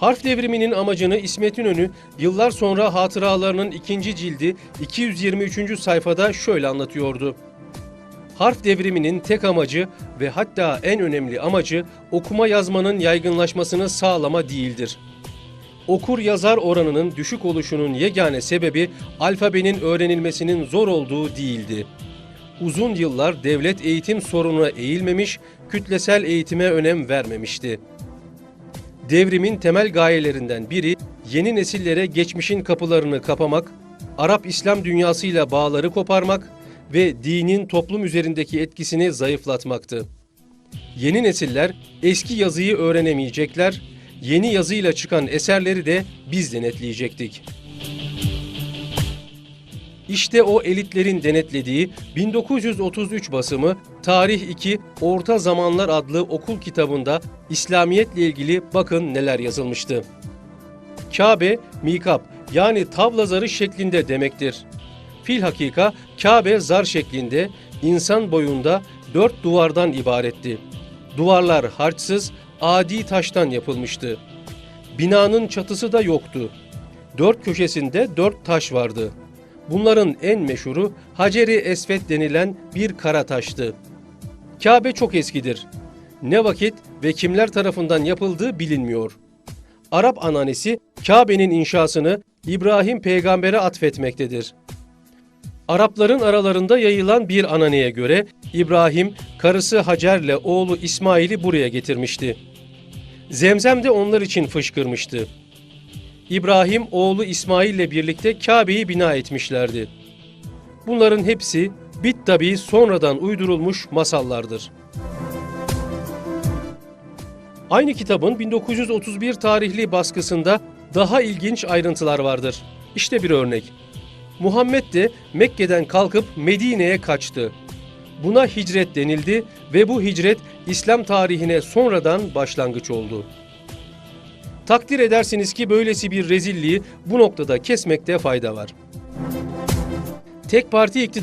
Harf devriminin amacını İsmet İnönü yıllar sonra hatıralarının ikinci cildi 223. sayfada şöyle anlatıyordu. Harf devriminin tek amacı ve hatta en önemli amacı okuma yazmanın yaygınlaşmasını sağlama değildir. Okur yazar oranının düşük oluşunun yegane sebebi alfabenin öğrenilmesinin zor olduğu değildi. Uzun yıllar devlet eğitim sorununa eğilmemiş, kütlesel eğitime önem vermemişti. Devrimin temel gayelerinden biri yeni nesillere geçmişin kapılarını kapamak, Arap-İslam dünyasıyla bağları koparmak ve dinin toplum üzerindeki etkisini zayıflatmaktı. Yeni nesiller eski yazıyı öğrenemeyecekler, yeni yazıyla çıkan eserleri de biz denetleyecektik. İşte o elitlerin denetlediği 1933 basımı Tarih 2 Orta Zamanlar adlı okul kitabında İslamiyetle ilgili bakın neler yazılmıştı. Kabe, mikap yani tavla zarı şeklinde demektir. Filhakika Kabe zar şeklinde insan boyunda dört duvardan ibaretti. Duvarlar harçsız, adi taştan yapılmıştı. Binanın çatısı da yoktu. Dört köşesinde dört taş vardı. Bunların en meşhuru Haceri Esvet denilen bir kara taştı. Kabe çok eskidir. Ne vakit ve kimler tarafından yapıldığı bilinmiyor. Arap ananesi Kabe'nin inşasını İbrahim peygambere atfetmektedir. Arapların aralarında yayılan bir ananeye göre İbrahim karısı Hacer'le oğlu İsmail'i buraya getirmişti. Zemzem de onlar için fışkırmıştı. İbrahim oğlu İsmail ile birlikte Kabe'yi bina etmişlerdi. Bunların hepsi bit tabi sonradan uydurulmuş masallardır. Aynı kitabın 1931 tarihli baskısında daha ilginç ayrıntılar vardır. İşte bir örnek. Muhammed de Mekke'den kalkıp Medine'ye kaçtı. Buna hicret denildi ve bu hicret İslam tarihine sonradan başlangıç oldu. Takdir edersiniz ki böylesi bir rezilliği bu noktada kesmekte fayda var. Tek parti iktidar